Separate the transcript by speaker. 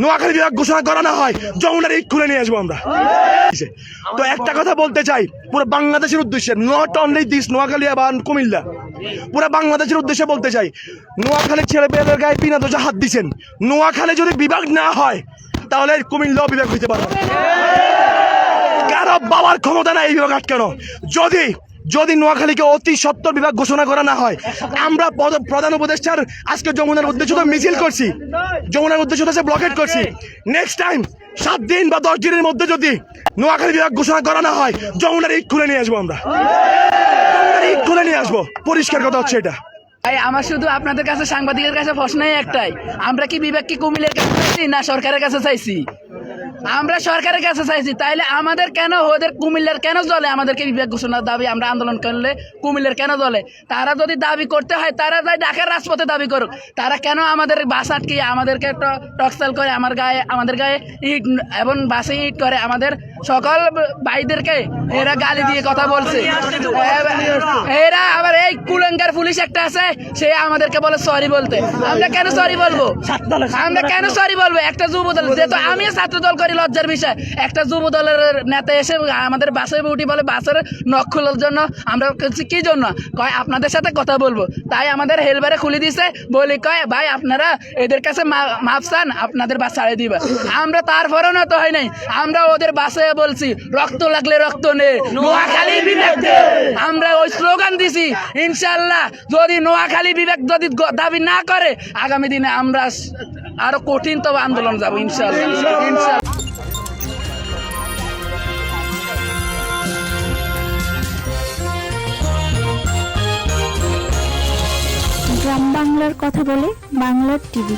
Speaker 1: নোয়াখালী বিভাগ ঘোষণা করা না হয়, যমুনার ইট খুলে নিয়ে আসব আমরা। তো একটা কথা বলতে চাই, পুরো বাংলাদেশের উদ্দেশ্যে, নট অনলি দিস নোয়াখালী বা কুমিল্লা। পুরো বাংলাদেশের উদ্দেশ্যে বলতে চাই, নোয়াখালী ছেলে মেয়েদের গায়ে বিনা দোষে হাত দিচ্ছেন নোয়াখালী যদি বিভাগ না হয়, তাহলে কুমিল্লাও বিভাগ হইতে পারে কারও বাবার ক্ষমতা নাই এই বিভাগ আটকানো। যদি যদি নোয়াখালীকে অতি সত্তর বিভাগ ঘোষণা করা না হয়, আমরা প্রধান উপদেষ্টার আজকে যমুনার উদ্দেশ্য তো মিছিল করছি। যমুনার উদ্দেশ্য তো ব্লকেট করছি। নেক্সট টাইম সাত দিন বা দশ দিনের মধ্যে যদি নোয়াখালী বিভাগ ঘোষণা করা না হয়, যমুনার ইট খুলে নিয়ে আসব আমরা। যমুনার ইট খুলে নিয়ে আসব। পরিষ্কার কথা হচ্ছে এটা।
Speaker 2: আমার শুধু আপনাদের কাছে সাংবাদিকের কাছে প্রশ্নই একটাই। আমরা কি বিবেক কি কুমিল্লের কাছে না সরকারের কাছে চাইছি? আমরা সরকারের কাছে চাইছি, তাইলে আমাদের কেন ওদের কুমিল্লার কেন চলে আমাদেরকে বিবেক ঘোষণার দাবি আমরা আন্দোলন করলে কুমিল্লার কেন চলে তারা যদি দাবি করতে হয়, তারা যাই ঢাকার রাজপথে দাবি করুক। তারা কেন আমাদের বাস আটকে আমাদেরকে টক্সাল করে আমার গায়ে, আমাদের গায়ে ইট এবং বাসে ইট করে আমাদের সকল ভাইদেরকে এরা গালি দিয়ে কথা বলছে? এরা পুলিশ একটা আছে সে আমাদেরকে বলে সরি বলতে। আমরা কেন সরি বলব? আমরা কেন সরি বলব? একটা যুব দল যেহেতু আমি ছাত্র দল করি লজ্জার বিষয় একটা যুব দলের নেতা এসে আমাদের বাসে উঠি বলে বাসের নখ খোলার জন্য আমরা কি জন্য? কয় আপনাদের সাথে কথা বলব। তাই আমাদের হেলবারে খুলে দিছে বলি কয় ভাই আপনারা এদের কাছে মা- মাপ চান আপনাদের বাস ছাড়ে দিবা। আমরা তারপরেও না তো হয় নাই। আমরা ওদের বাসে বলছি রক্ত লাগলে রক্ত নে। নোয়াখালী আমরা ওই দিছি ইনশাল্লাহ যদি নোয়াখালী বিবেক যদি দাবি না করে আগামী দিনে আমরা আরও কঠিন তবে আন্দোলন যাব ইনশাল্লাহ ইনশাল্লাহ
Speaker 3: গ্রাম বাংলার কথা বলে বাংলার টিভি।